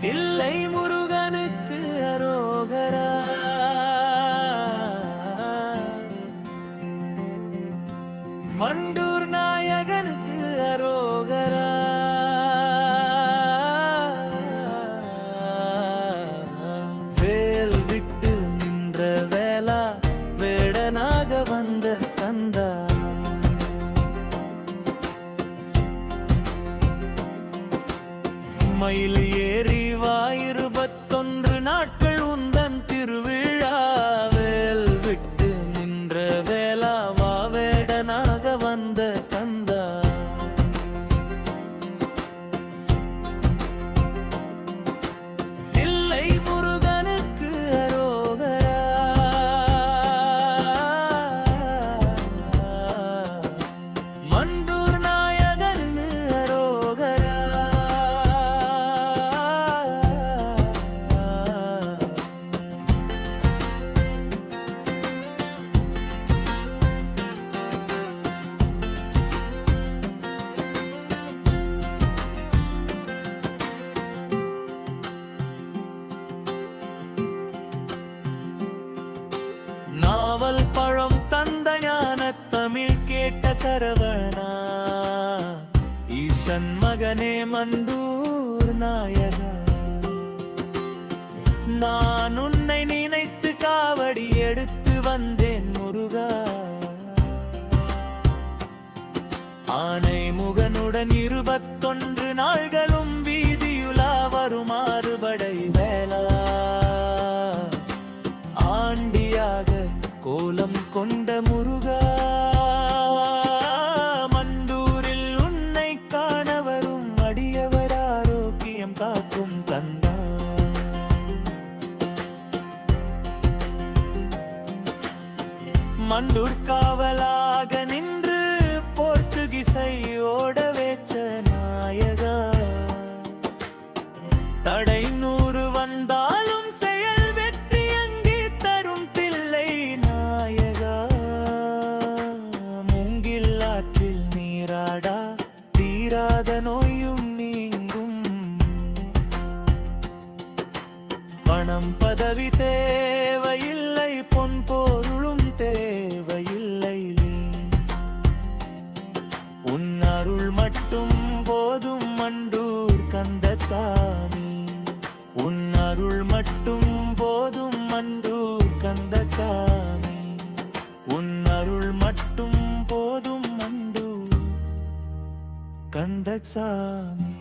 தில்லை முருகனுக்கு அரோகரா. மண்டூர் நாயகனுக்கு அரோகரா. வேல் விட்டு நின்ற வேளா வேடனாக வந்த தந்தா. மயில் ஏறி நாவல் பழம் தந்த ஞான தமிழ் கேட்ட சரவணா. ஈசன் மகனே மந்தூர் நாயகா. நான் உன்னை நினைத்து காவடி எடுத்து வந்தேன் முருகா. ஆனை முகனுடன் இருபத்தொன்று மண்டூர் காவலாக நின்று போர்த்துகிசை ஓட வேச்ச நாயகா. தடை நூறு வந்தாலும் செயல் வெற்றி அங்கே தரும் தில்லை நாயகா. மூங்கில் ஆற்றில் நீராடா தீராத நோயும் நீங்கும். பணம் பதவி தேவையில்லை பொன் போ அருள் மட்டும் போதும் மண்டூர் கந்தசாமி. உன் அருள் மட்டும் போதும் மண்டூர் கந்தசாமி. உன் அருள் மட்டும் போதும் மண்டூர் கந்தசாமி.